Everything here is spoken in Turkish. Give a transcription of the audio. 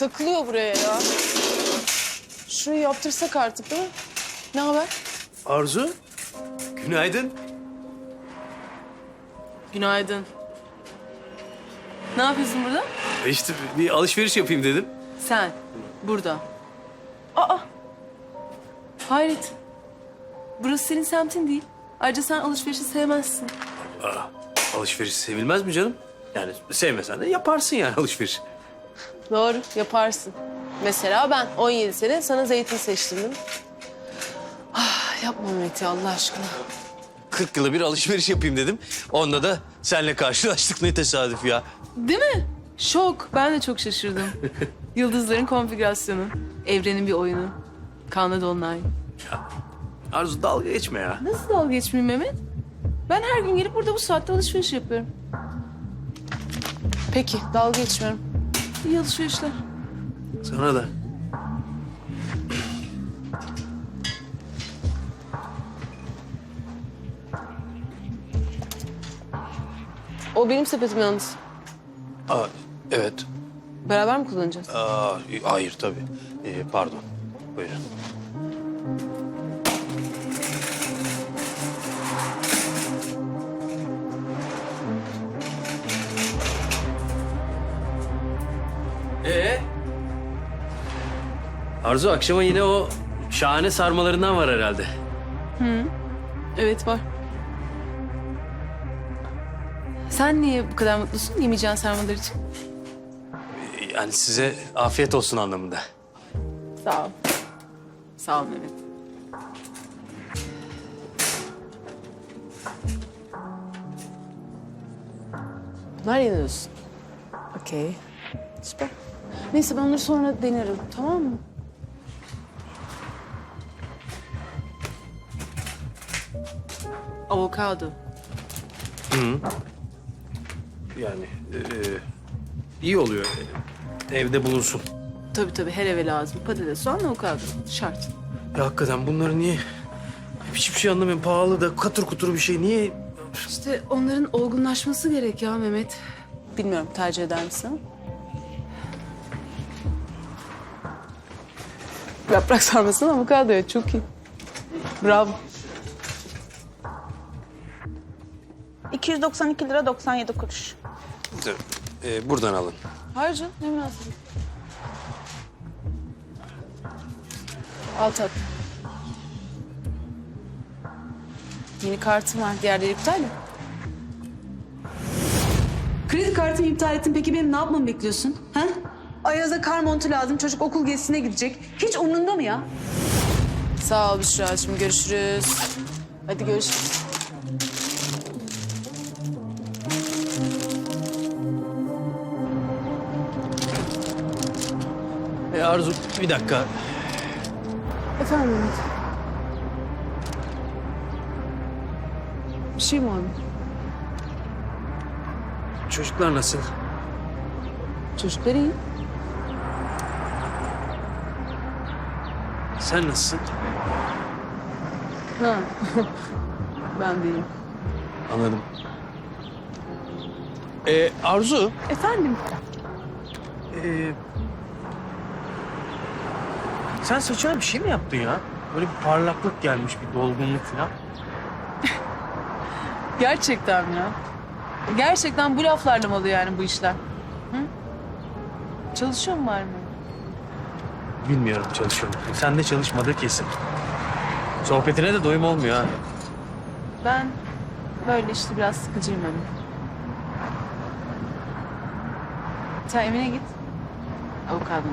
takılıyor buraya ya. Şurayı yaptırsak artık değil mi? Ne haber? Arzu, günaydın. Günaydın. Ne yapıyorsun burada? E İşte bir alışveriş yapayım dedim. Sen. Burada. Aa. Hayret. Burası senin semtin değil. Ayrıca sen alışverişi sevmezsin. Alışveriş sevilmez mi canım? Yani sevmesen de yaparsın yani alışveriş. Doğru, yaparsın. Mesela ben 17 sene sana zeytin seçtim değil mi? Ah, yapma Mehmet ya Allah aşkına. 40 yıla bir alışveriş yapayım dedim. Onda da seninle karşılaştık ne tesadüf ya. Değil mi? Şok. Ben de çok şaşırdım. Yıldızların konfigürasyonu. Evrenin bir oyunu. Kanlı Dolunay. Arzu dalga geçme ya. Nasıl dalga geçmeyeyim Mehmet? Ben her gün gelip burada bu saatte alışveriş yapıyorum. Peki, dalga geçmiyorum. İyi alışverişler. Sana da. O benim sepetim yalnız. Aa, evet. Beraber mi kullanacağız? Aa, hayır tabii. Ee, pardon. Buyurun. Arzu akşama yine o şahane sarmalarından var herhalde. Evet var. Sen niye bu kadar mutlusun yemeyeceğin sarmalar için? Yani size afiyet olsun anlamında. Sağ ol. Sağ ol Mehmet. Bunlar yeni olsun. Okey. Süper. Neyse ben onları sonra denerim. Tamam mı? Avokado. Yani e, iyi oluyor. Evde bulunsun. Tabii tabii her eve lazım. Patates, soğan, avokado. Şart. Ya hakikaten bunları niye... Hiçbir şey anlamıyorum. Pahalı da katır kutur bir şey. Niye... İşte onların olgunlaşması gerek ya Mehmet. Bilmiyorum tercih eder misin? Yaprak sarmasını avokadoya çok iyi. Bravo. 292 lira 97 kuruş. Ee, buradan alın. Hayır canım ne münasebet. Al tat. Yeni kartım var. Diğerleri iptal mi? Kredi kartımı iptal ettin. Peki benim ne yapmamı bekliyorsun? Ha? Ayaz'a kar montu lazım. Çocuk okul gezisine gidecek. Hiç umrunda mı ya? Sağ ol Büşra'cığım. Görüşürüz. Hadi görüşürüz. Ee, Arzu bir dakika. Efendim Mehmet. Bir şey mi oldu? Çocuklar nasıl? Çocuklar iyi. Sen nasılsın? Ha. ben değilim. Anladım. Ee, Arzu. Efendim? Ee, sen saçına bir şey mi yaptın ya? Böyle bir parlaklık gelmiş, bir dolgunluk falan. Gerçekten mi ya? Gerçekten bu laflarla mı oluyor yani bu işler? Hı? Çalışıyor mu var mı? Bilmiyorum çalışıyorum. Sen de çalışmadığı kesin. Sohbetine de doyum olmuyor ha. Ben böyle işte biraz sıkıcıyım hem. Sen evine git. Avukadonu.